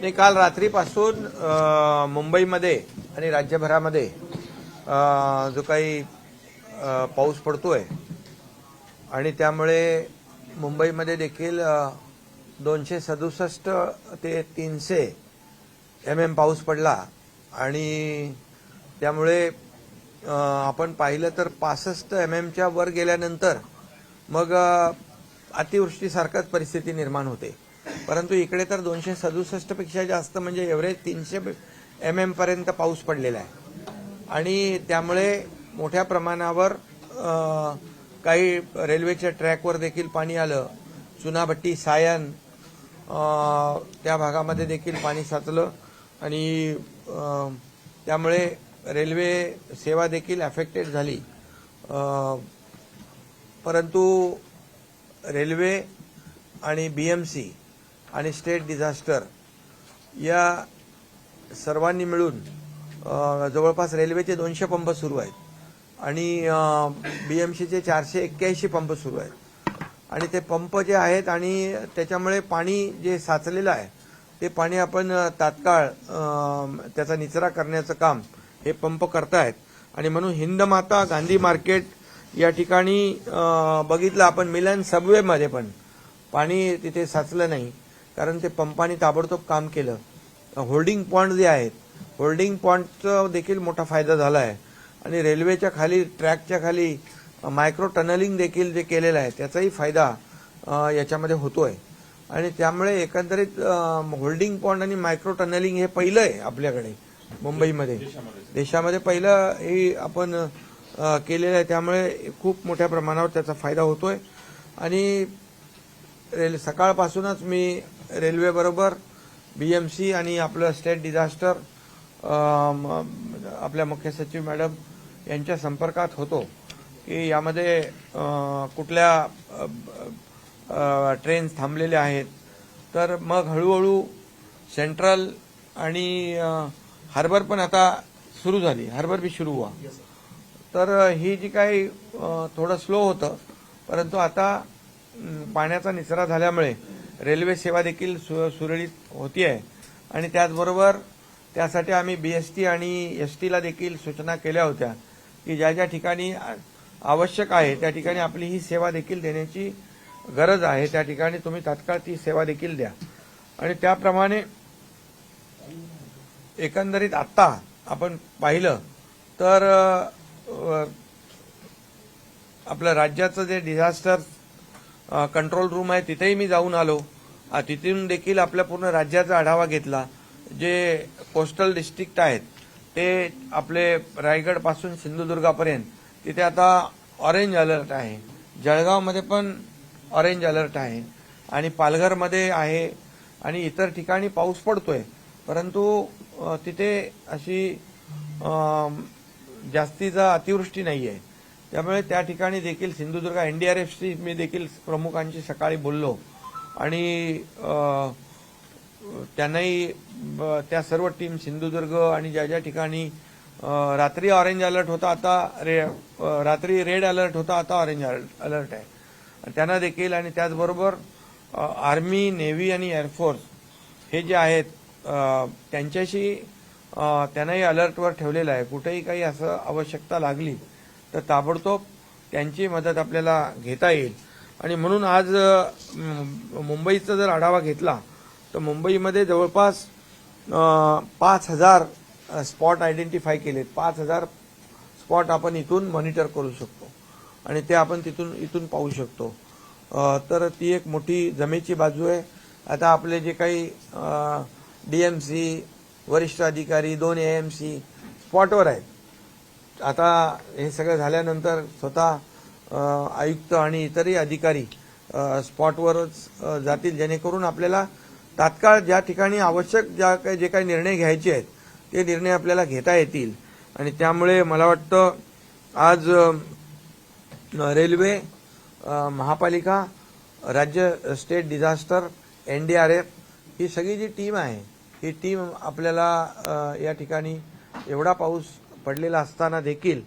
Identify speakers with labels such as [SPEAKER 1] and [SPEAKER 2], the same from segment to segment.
[SPEAKER 1] मी काल रात्रीपासून मुंबईमध्ये आणि राज्यभरामध्ये जो काही पाऊस पडतोय. आणि त्यामुळे मुंबईमध्ये देखील दोनशे सदुसष्ट ते तीनशे एम एम पाऊस पडला. आणि त्यामुळे आपण पाहिलं तर पासष्ट एम एमच्या वर गेल्यानंतर मग अतिवृष्टीसारखंच परिस्थिती निर्माण होते. परंतु इकडे तर दोनशे सदुसष्टपेक्षा जास्त म्हणजे एव्हरेज तीनशे एम एम पर्यंत पाऊस पडलेला आहे. आणि त्यामुळे मोठ्या प्रमाणावर काही रेल्वेच्या ट्रॅकवर देखील पाणी आलं. चुनाभट्टी सायन त्या भागामध्ये देखील पाणी साचलं. आणि त्यामुळे रेल्वे सेवा देखील अफेक्टेड झाली. परंतु रेल्वे आणि बीएमसी आणि स्टेट डिझास्टर या सर्वांनी मिळून जवळपास रेल्वेचे दोनशे पंप सुरू आहेत आणि बीएमसीचे चारशे एक्क्याऐंशी पंप सुरू आहेत. आणि ते पंप जे आहेत आणि त्याच्यामुळे पाणी जे साचलेलं आहे ते पाणी आपण तात्काळ त्याचा निचरा करण्याचं काम हे पंप करतायत. आणि म्हणून हिंदमाता गांधी मार्केट या ठिकाणी बघितलं आपण मिलन सबवेमध्ये पण पाणी तिथे साचलं नाही. कारण ते पंपाने ताबडतोब काम केलं. होल्डिंग पॉईंट जे आहेत होल्डिंग पॉईंटचा देखील मोठा फायदा झाला आहे आणि रेल्वेच्या खाली ट्रॅकच्या खाली मायक्रो टनलिंग देखील जे केलेलं आहे त्याचाही फायदा याच्यामध्ये होतोय. आणि त्यामुळे एकंदरीत होल्डिंग पॉईंट आणि मायक्रो टनलिंग हे पहिलं आहे आपल्याकडे मुंबईमध्ये. देशामध्ये. पहिलं हे आपण केलेलं आहे. त्यामुळे खूप मोठ्या प्रमाणावर त्याचा फायदा होतोय. आणि रेल सकाळपासूनच मी रेल्वेबरोबर बीएमसी आणि आपलं स्टेट डिझास्टर आपल्या मुख्य सचिव मॅडम यांच्या संपर्कात होतो. की यामध्ये कुठल्या ट्रेन्स थांबलेल्या आहेत. तर मग हळूहळू सेंट्रल आणि हार्बर पण आता सुरू झाली. हार्बर बी सुरू व्हा. तर ही जी काही थोडं स्लो होतं परंतु आता पाण्याचा निचरा झाल्यामुळे रेल्वे सेवा देखील सु सुरळीत होती आहे आणि त्याचबरोबर त्यासाठी आम्ही बीएसटी आणि एस टीला देखील सूचना केल्या होत्या की ज्या ज्या ठिकाणी आवश्यक आहे त्या ठिकाणी आपली ही सेवा देखील देण्याची गरज आहे त्या ठिकाणी तुम्ही तात्काळ ती सेवा देखील द्या. आणि त्याप्रमाणे एकंदरीत आत्ता आपण पाहिलं तर आपलं राज्याचं जे डिझास्टर कंट्रोल रूम आहे तिथेही मी जाऊन आलो. तिथून देखील आपल्या पूर्ण राज्याचा आढावा घेतला. जे कोस्टल डिस्ट्रिक्ट आहेत ते आपले रायगडपासून सिंधुदुर्गापर्यंत. तिथे आता ऑरेंज अलर्ट आहे. जळगावमध्ये पण ऑरेंज अलर्ट आहे. आणि पालघरमध्ये आहे. आणि इतर ठिकाणी पाऊस पडतोय. परंतु तिथे अशी जास्तीचा अतिवृष्टी नाही आहे त्यामुळे त्या ठिकाणी देखील सिंधुदुर्ग एनडीआरएफची मी देखील प्रमुखांशी सकाळी बोललो. आणि त्यांनाही ब- त्या सर्व टीम सिंधुदुर्ग आणि ज्या ज्या ठिकाणी रात्री ऑरेंज अलर्ट होता आता रे रात्री रेड अलर्ट होता आता ऑरेंज अलर्ट आहे. त्यांना देखील आणि त्याचबरोबर आर्मी नेव्ही आणि एअरफोर्स हे जे आहेत त्यांच्याशी त्यांनाही अलर्टवर ठेवलेलं आहे. कुठेही काही असं आवश्यकता लागली तर ताबडतोब त्यांची मदत आपल्याला घेता येईल. आणि म्हणून आज मुंबईचा जर आढावा घेतला तर मुंबईमध्ये जवळपास पाच हजार स्पॉट आयडेंटिफाय केलेत. पाच हजार स्पॉट आपण इथून मॉनिटर करू शकतो. आणि ते आपण तिथून इथून पाहू शकतो. तर ती एक मोठी जमेची बाजू आहे. आता आपले जे काही डी एम सी वरिष्ठ अधिकारी दोन ए एम सी स्पॉटवर आहेत. आता हे सगळं झाल्यानंतर स्वतः आयुक्त आणि इतरही अधिकारी स्पॉटवरच जातील जेणेकरून आपल्याला तात्काळ ज्या ठिकाणी आवश्यक ज्या काही जे काही निर्णय घ्यायचे आहेत ते निर्णय आपल्याला घेता येतील. आणि त्यामुळे मला वाटतं आज रेल्वे महापालिका राज्य state disaster N D R F ही सगळी जी टीम आहे ही टीम आपल्याला या ठिकाणी एवढा पाऊस पडलेला असताना देखील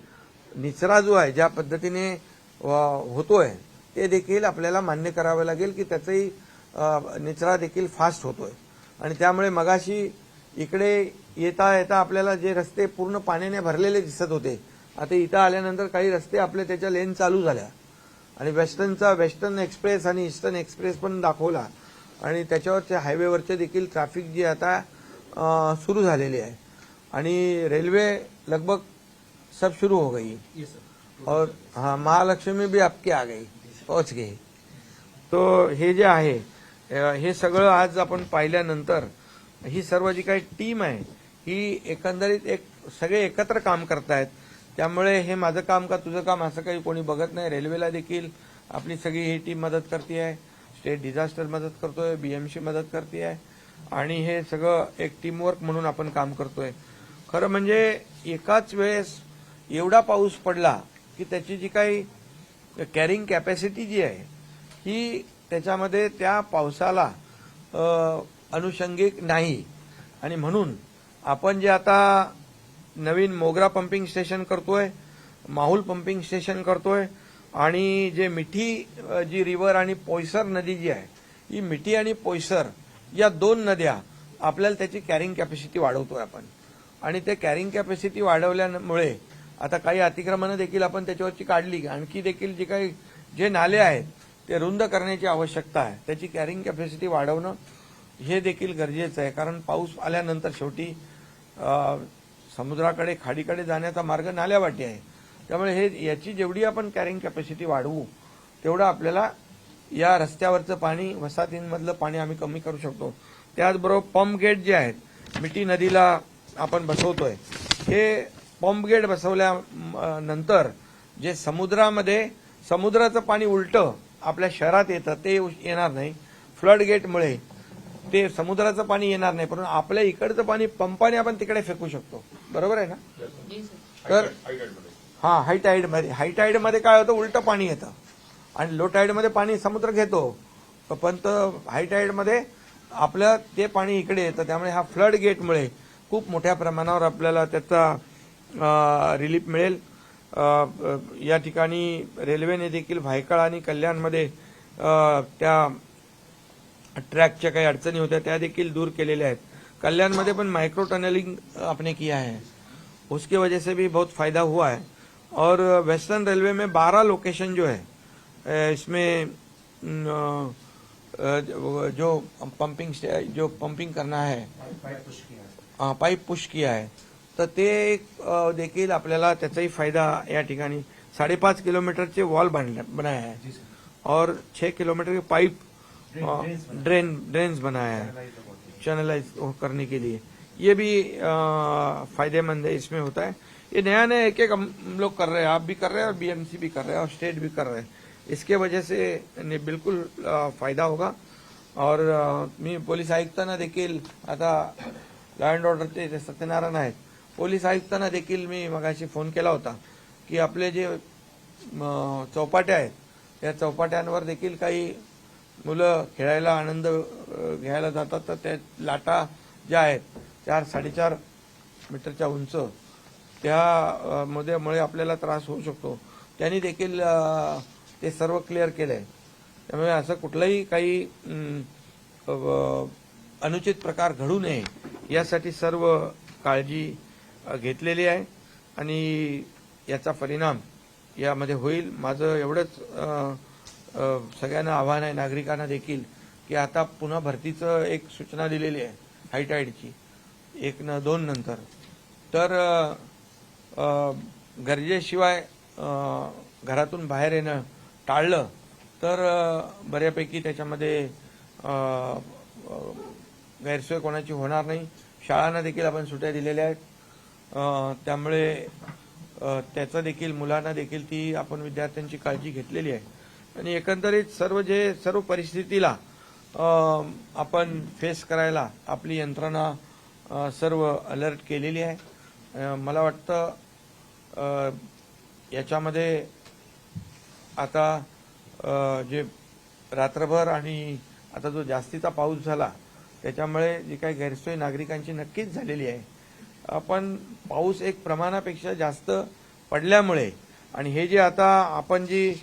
[SPEAKER 1] निचरा जो आहे ज्या पद्धतीने होतोय ते देखील आपल्याला मान्य करावं लागेल की त्याचाही निचरा देखील फास्ट होतोय. आणि त्यामुळे मगाशी इकडे येता येता आपल्याला जे रस्ते पूर्ण पाण्याने भरलेले दिसत होते आता इथं आल्यानंतर काही रस्ते आपले त्याच्या लेन चालू झाल्या. आणि वेस्टर्नचा वेस्टर्न एक्सप्रेस आणि ईस्टर्न एक्सप्रेस पण दाखवला. आणि त्याच्यावरच्या हायवेवरचे देखील ट्रॅफिक जी आता सुरू झालेली आहे. आणि रेल्वे लगभग सब शुरू हो गई। और हाँ महालक्ष्मी भी आपकी आ गई पहुंच गई। तो हे जे आहे हे सगळं आज आपण पाहिल्यानंतर ही सर्व जी काही टीम आहे ही एकंदरीत एक सगळे एकत्र काम करतायत. त्यामुळे हे माझं काम का तुझं काम असं काही कोणी बघत नाही. रेल्वेला देखील आपली सगळी ही टीम मदत करते आहे. स्टेट डिझास्टर मदत करतोय बीएमसी मदत करते आहे. आणि हे सगळं एक टीमवर्क म्हणून आपण काम करतोय. खरं म्हणजे एकाच वेळेस एवढा पाऊस पडला की त्याची जी काही कॅरिंग कॅपॅसिटी जी आहे ही त्याच्यामध्ये त्या पावसाला अनुषंगिक नाही. आणि म्हणून आपण जे आता नवीन मोगरा पंपिंग स्टेशन करतोय माहुल पंपिंग स्टेशन करतोय आणि जे मिठी जी रिव्हर आणि पोयसर नदी जी आहे ही मिठी आणि पोयसर या दोन नद्या आपल्याला त्याची कॅरिंग कॅपॅसिटी वाढवतोय आपण. आणि ते कॅरिंग कॅपॅसिटी वाढवल्यामुळे आता काही अतिक्रमणं देखील आपण त्याच्यावरची काढली. आणखी देखील जे काही जे नाले आहेत ते रुंद करण्याची आवश्यकता आहे. त्याची कॅरिंग कॅपॅसिटी वाढवणं हे देखील गरजेचं आहे. कारण पाऊस आल्यानंतर शेवटी समुद्राकडे खाडीकडे जाण्याचा मार्ग नाल्यावाटी आहे. त्यामुळे हे याची जेवढी आपण कॅरिंग कॅपॅसिटी वाढवू तेवढं आपल्याला या रस्त्यावरचं पाणी वसाहतींमधलं पाणी आम्ही कमी करू शकतो. त्याचबरोबर पंप गेट जे आहेत मिठी नदीला आपण बसवतोय. हे पंप गेट बसवल्यानंतर जे समुद्रामध्ये समुद्राचं पाणी उलटं आपल्या शहरात येतं ते येणार नाही. फ्लड गेटमुळे ते समुद्राचं पाणी येणार नाही परंतु आपल्या इकडचं पाणी पंपाने आपण तिकडे फेकू शकतो. बरोबर आहे ना? तर हा हाय हायटाईडमध्ये हाय काय होतं? उलटं पाणी येतं. आणि लो टाईडमध्ये पाणी समुद्र घेतो. पण हाय टाईड आपलं ते पाणी इकडे येतं. त्यामुळे हा फ्लड गेटमुळे खूप मोठ्या प्रमाणावर आपल्याला त्याचा रिलीफ मिळेल. या ठिकाणी रेल्वेने देखील भायकाळ आणि कल्याणमध्ये त्या ट्रॅकच्या काही अडचणी होत्या त्या देखील दूर केलेल्या आहेत. कल्याणमध्ये पण माइक्रो टनलिंग आपने किया है. उसके वजह से भी बहुत फायदा हुआ है. और वेस्टर्न रेलवे में बारह लोकेशन जो है इसमें जो पंपिंग जो पंपिंग करना है पाईप पुश किया आहे तर ते एक अ, देखील आपल्याला त्याचाही फ़ायदा या ठिकाणी. साडेपाच किलोमीटरचे वॉल बनाया है. और छह किलोमीटर के पाइप ड्रेन ड्रेन्स बनाया है. चैनलाइज करने के लिए. ये भी फ़ायदेमंद है इसमें होता है. ये नया नया एक एक हम लोग कर रहे हैं. आप भी कर रहे हैं और बीएमसी भी कर रहे हैं और स्टेट भी कर रहे हैं. इसके वजह से ने बिल्कुल फ़ायदा होगा. और मी पोलीस आयुक्तांना देखील आता लॉ अँड ऑर्डरचे ते सत्यनारायण आहेत पोलीस आयुक्तांना देखील मी मगाशी फोन केला होता की आपले जे चौपाट्या आहेत या चौपाट्यांवर देखील काही मुलं खेळायला आनंद घ्यायला जातात. तर त्या लाटा ज्या आहेत चार साडेचार मीटरच्या उंच त्या मुळे आपल्याला त्रास होऊ शकतो. त्यांनी देखील ते सर्व क्लिअर केलं आहे त्यामुळे असं कुठलंही काही अनुचित प्रकार घडू नये यासाठी सर्व काळजी घेतलेली आहे आणि याचा परिणाम यामध्ये होईल. माझं एवढंच सगळ्यांना आव्हान आहे नागरिकांना देखील की आता पुन्हा भरतीचं एक सूचना दिलेली आहे हायटाईडची एक न दोन नंतर. तर गरजेशिवाय घरातून बाहेर येणं टाळलं तर बऱ्यापैकी त्याच्यामध्ये गैरसोय कोणाची होणार नाही. शाळांना देखील आपण सुट्या दिलेल्या आहेत. त्यामुळे त्याचा त्याचं देखील मुलांना देखील ती आपण विद्यार्थ्यांची काळजी घेतलेली आहे. आणि एकंदरीत सर्व जे सर्व परिस्थितीला आपण फेस करायला आपली यंत्रणा सर्व अलर्ट केलेली आहे. मला वाटतं याच्यामध्ये आता जे रात्रभर आणि आता जो जास्तीचा पाऊस झाला त्याच्यामुळे जी काही गैरसोय नागरिकांची नक्कीच झालेली आहे. आपण पाऊस एक प्रमाणापेक्षा जास्त पडल्यामुळे आणि हे जे आता आपण जी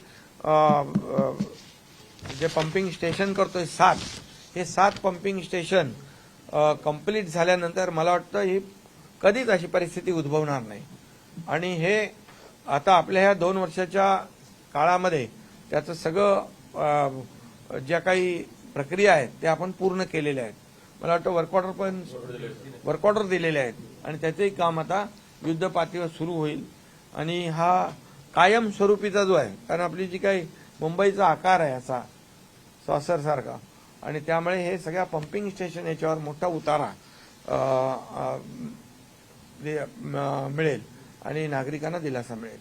[SPEAKER 1] जे पंपिंग स्टेशन करतोय सात हे सात पंपिंग स्टेशन कंप्लीट झाल्यानंतर मला वाटतं ही कधीच अशी परिस्थिती उद्भवणार नाही. आणि हे आता आपल्या ह्या दोन वर्षाच्या काळामध्ये त्याचं सगळं ज्या काही प्रक्रिया आहेत त्या आपण पूर्ण केलेल्या आहेत. मला वाटतं वर्क ऑर्डर पण वर्क ऑर्डर दिलेले आहेत. आणि त्याचंही काम आता युद्ध पातळीवर सुरू होईल. आणि हा कायम स्वरूपीचा जो आहे कारण आपली जी काही मुंबईचा आकार आहे असा सॉसरसारखा आणि त्यामुळे हे सगळ्या पंपिंग स्टेशन याच्यावर मोठा उतारा दे- मिळेल. आणि नागरिकांना दिलासा मिळेल.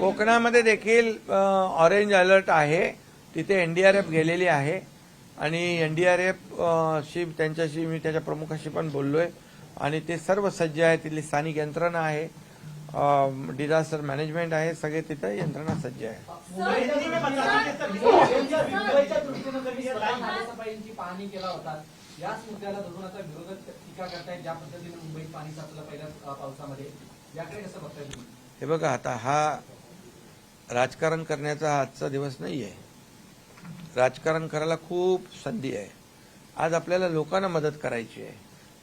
[SPEAKER 1] कोकणामध्ये देखील ऑरेंज अलर्ट आहे. तिथे एनडीआरएफ गेलेली आहे. आणि एनडीआरएफ शी त्यांच्याशी मी त्याच्या प्रमुखाशी पण बोललोय. आणि ते सर्व सज्ज आहे तिथली स्थानिक यंत्रणा आहे. डिझास्टर मॅनेजमेंट आहे सगळे तिथे यंत्रणा सज्ज आहे.
[SPEAKER 2] पाहणी केला होता याच मुद्द्याला धरून आता विरोधक टीका करतायत ज्या पद्धतीने मुंबईत पाणी साचलं पहिल्या पावसामध्ये याकडे कसं बघताय तुम्ही
[SPEAKER 1] हे बघा आता हा राजकारण करण्याचा आजचा दिवस नाही आहे राजकारण करायला खूप संधी आहे. आज आपल्याला लोकांना मदत करायची आहे.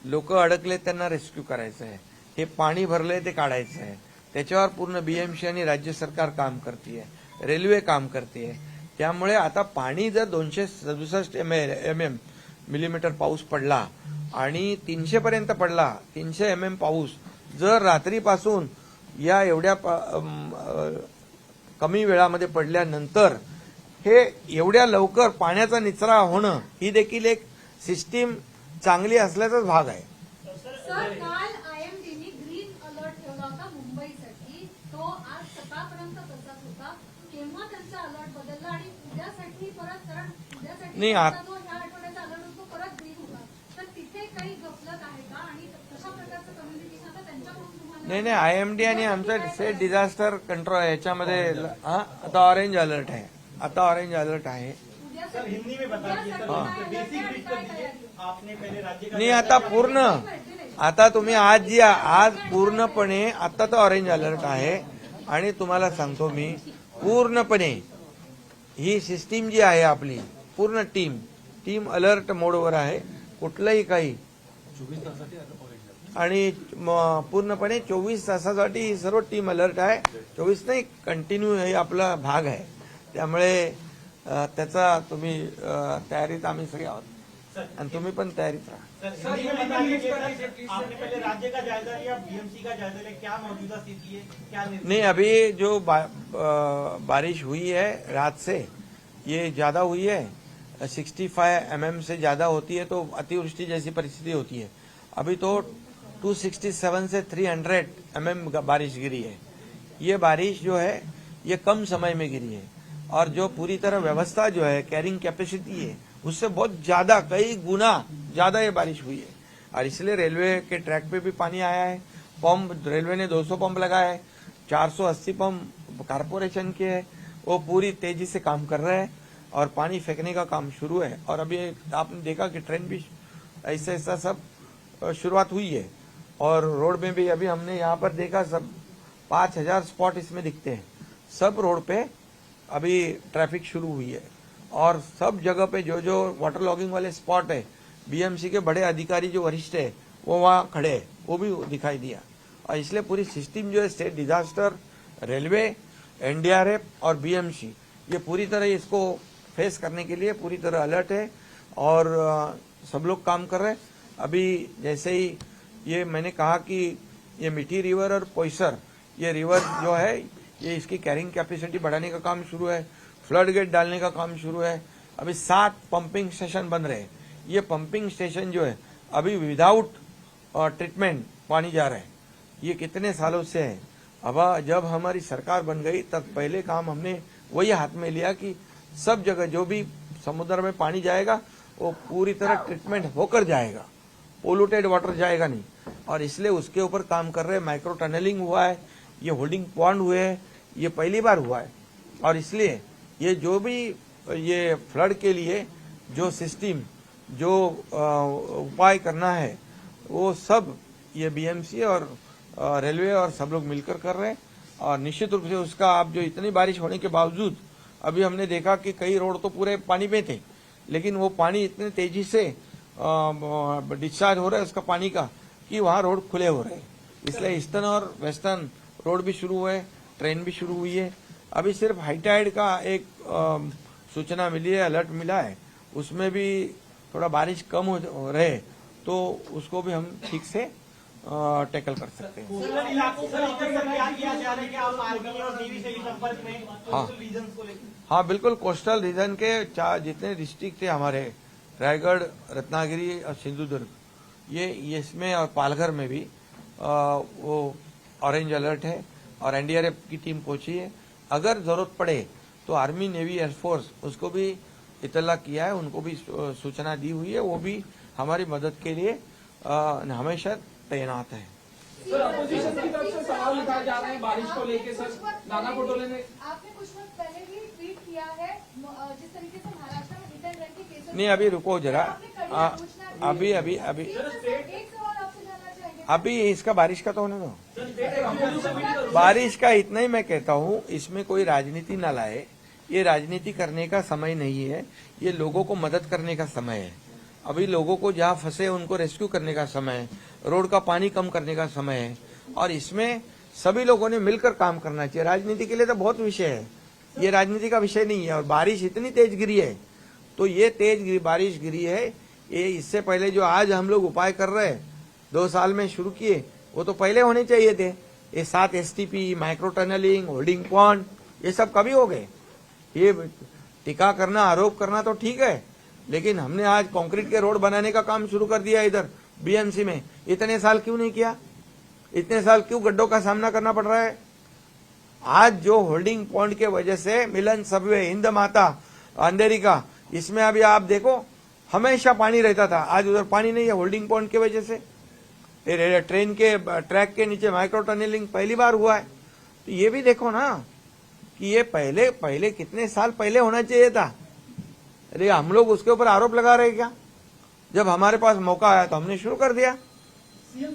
[SPEAKER 1] लोक अडकले त्यांना रेस्क्यू करायचं आहे हे पाणी भरलंय ते काढायचं आहे. त्याच्यावर पूर्ण बीएमसी आणि राज्य सरकार काम करते रेल्वे काम करते त्यामुळे आता पाणी जर दोनशे सदुसष्ट एम एम एम मिलीमीटर पाऊस पडला आणि तीनशे पर्यंत पडला तीनशे एम एम पाऊस जर रात्रीपासून या एवढ्या प- कमी वेळामध्ये पडल्यानंतर हे एवढ्या लवकर पाण्याचा निचरा होणं ही देखील एक सिस्टीम चांगली असल्याचाच भाग आहे
[SPEAKER 3] सर काल आयएमडीने ग्रीन अलर्ट ठेवला होता मुंबईसाठी तो आज सकाळपर्यंत तसाच होता केव्हा त्यांचा अलर्ट बदलला आणि उद्यासाठी परत कारण उद्यासाठी
[SPEAKER 1] नाही, आ-
[SPEAKER 3] त्यांचा जो ह्या आठवड्याचा अलर्ट होतो परत ग्रीन होता तर तिथे काही गफलत आहे का आणि कशा प्रकारचं कम्युनिकेशन आता त्यांच्याकडून तुम्हाला
[SPEAKER 1] नाही नाही आयएमडी आणि आमचं स्टेट डिझास्टर कंट्रोल याच्यामध्ये हा आता ऑरेंज अलर्ट आहे. आता ऑरेंज अलर्ट आहे.
[SPEAKER 4] हिंदी में बता सर बेसिक कर दीजिए? आपने पहले राज्य का
[SPEAKER 1] नाही आता पूर्ण. आता तुम्ही आज जी आज पूर्णपणे आता तर ऑरेंज अलर्ट आहे. आणि तुम्हाला सांगतो मी पूर्णपणे ही सिस्टीम जी आहे आपली पूर्ण टीम टीम अलर्ट मोडवर आहे कुठलंही काही. आणि म- पूर्णपणे चोवीस तासासाठी ही सर्व टीम अलर्ट आहे. चोवीस नाही कंटिन्यू हे आपला भाग आहे. त्यामुळे त्याचा तुम्ही तयारीत आम्ही सगळे आहोत. आणि तुम्ही पण तयारीत राहा.
[SPEAKER 4] सर हिंदी में बता दीजिए सर आपने पहले राज्य का जायजा लिया बीएमसी का जायजा लिया क्या मौजूदा स्थिति है क्या निर्देश
[SPEAKER 1] नहीं अभी जो बा, बारिश हुई है रात से ये ज्यादा हुई है। 65 एम से ज़्यादा होती है तो अतिवृष्टि जैसी परिस्थिति होती है। अभी तो 267 से थ्री हंड्रेड एम एम बारिश गिरी है। ये बारिश जो है, ये कम समय में गिरी है। और जो पूरी तरह व्यवस्था जो है, कैरिंग कैपेसिटी है, उससे बहुत ज़्यादा, कई गुना ज़्यादा ये बारिश हुई है। और इसलिए रेलवे के ट्रैक पे भी पानी आया है। पंप, रेलवे ने 200 पंप लगाए हैं। 480 पंप कारपोरेशन के है। वो पूरी तेज़ी से काम कर रहे हैं। और पानी फेंकने का काम शुरू है। और अभी आपने देखा कि ट्रेन भी ऐसा ऐसा सब शुरुआत हुई है। और रोड में भी अभी हमने यहाँ पर देखा सब पाँच हज़ार स्पॉट इसमें दिखते हैं। सब रोड पे अभी ट्रैफ़िक शुरू हुई है। और सब जगह पे जो जो वाटर लॉगिंग वाले स्पॉट है बीएमसी के बड़े अधिकारी जो वरिष्ठ है, वो वहाँ खड़े हैं। वो भी दिखाई दिया। और इसलिए पूरी सिस्टम जो है स्टेट डिजास्टर रेलवे एनडीआरएफ और बीएमसी ये पूरी तरह इसको फेस करने के लिए पूरी तरह अलर्ट है और सब लोग काम कर रहे हैं। अभी जैसे ही ये मैंने कहा कि ये मिठी रिवर और पोइसर ये रिवर जो है, ये इसकी कैरिंग कैपेसिटी बढ़ाने का काम शुरू है फ्लड गेट डालने का काम शुरू है। अभी सात पंपिंग स्टेशन बन रहे हैं। ये पंपिंग स्टेशन जो है, अभी विदाउट ट्रीटमेंट पानी जा रहा है। ये कितने सालों से है? अब जब हमारी सरकार बन गई, तब पहले काम हमने वही हाथ में लिया कि सब जगह जो भी समुद्र में पानी जाएगा, वो पूरी तरह ट्रीटमेंट होकर जाएगा। पोल्यूटेड वाटर जाएगा नहीं। और इसलिए उसके ऊपर काम कर रहे माइक्रो टनलिंग हुआ है, ये होल्डिंग पॉन्ड हुए हैं, ये पहली बार हुआ है। और इसलिए ये जो भी, ये फ्लड के लिए जो सिस्टम जो उपाय करना है, वो सब ये बीएमसी और रेलवे और सब लोग मिलकर कर रहे हैं। और निश्चित रूप से उसका आप जो इतनी बारिश होने के बावजूद अभी हमने देखा कि कई रोड तो पूरे पानी में थे लेकिन वो पानी इतने तेज़ी से डिस्चार्ज हो रहा है उसका पानी का कि वहाँ रोड खुले हो रहे हैं। इसलिए ईस्टर्न और वेस्टर्न रोड भी शुरू हुए ट्रेन भी शुरू हुई है। अभी सिर्फ़ हाईटाइड का एक अ, सूचना मिली है अलर्ट मिला है। उसमें भी थोड़ा बारिश कम हो रहे तो उसको भी हम ठीक से टैकल कर सकते हैं।
[SPEAKER 4] है में
[SPEAKER 1] हाँ।
[SPEAKER 4] कोस्टल रीजन को लेकर।
[SPEAKER 1] हाँ बिल्कुल कोस्टल रीजन के चार जितने डिस्ट्रिक्ट थे हमारे रायगढ़ रत्नागिरी और सिंधुदुर्ग ये ये इसमें और पालघर में भी आ, वो ऑरेंज अलर्ट है और एनडीआरएफ की टीम पहुँची है। अगर ज़रूरत पड़े तो आर्मी नेवी एयरफोर्स उसको भी इतला किया है उनको भी सूचना दी हुई है वो भी हमारी मदद के लिए आ, हमेशा तैनात है।
[SPEAKER 5] सर अपोजिशन की तरफ़ से सवाल उठाए जा रहे हैं बारिश को लेके सर। नाना पटोले ने
[SPEAKER 3] आपने कुछ वक्त पहले भी ट्वीट किया है जिस तरीके से महाराष्ट्र में रन के केसेस
[SPEAKER 1] नहीं अभी रुको जरा।
[SPEAKER 3] आलोचना की।
[SPEAKER 1] अभी अभी अभी।
[SPEAKER 3] एक सवाल आपसे जानना चाहेंगे।
[SPEAKER 1] अभी इसका बारिश का तो होने दो। बारिश का इतना ही मैं कहता हूँ इसमें कोई राजनीति न लाए। ये राजनीति करने का समय नहीं है ये लोगों को मदद करने का समय है। अभी लोगों को जहाँ फंसे उनको रेस्क्यू करने का समय है। रोड का पानी कम करने का समय है। और इसमें सभी लोगों ने मिलकर काम करना चाहिए। राजनीति के लिए तो बहुत विषय है। ये राजनीति का विषय नहीं है। और बारिश इतनी तेज गिरी है। तो ये तेज गिरी- बारिश गिरी है। ये इससे पहले जो आज हम लोग उपाय कर रहे हैं, दो साल में शुरू किए, वो तो पहले होने चाहिए थे। ये सात S micro tunnelling holding pond ये सब कभी हो गए। ये टीका करना, आरोप करना तो ठीक है। लेकिन हमने आज कंक्रीट के रोड बनाने का काम शुरू कर दिया इधर। बीएमसी में। इतने साल क्यों नहीं किया? इतने साल क्यों गड्ढों का सामना करना पड़ रहा है? आज जो होल्डिंग पॉइंट के वजह से मिलन सबवे हिंद माता, अंधेरी का, इसमें अभी आप देखो, हमेशा पानी रहता था। आज उधर पानी नहीं है होल्डिंग पॉइंट की वजह से। ट्रेन के ट्रैक के नीचे माइक्रो टनलिंग पहली बार हुआ है। तो ये भी देखो ना, कि ये पहले पहले कितने साल पहले होना चाहिए था। अरे हम लोग उसके ऊपर आरोप लगा रहे क्या? जब हमारे पास मौका आया तो हमने शुरू कर दिया।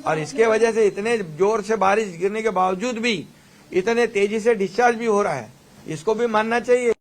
[SPEAKER 1] और इसके वजह से इतने ज़ोर से बारिश गिरने के बावजूद भी इतने तेज़ी से डिस्चार्ज भी हो रहा है। इसको भी मानना चाहिए।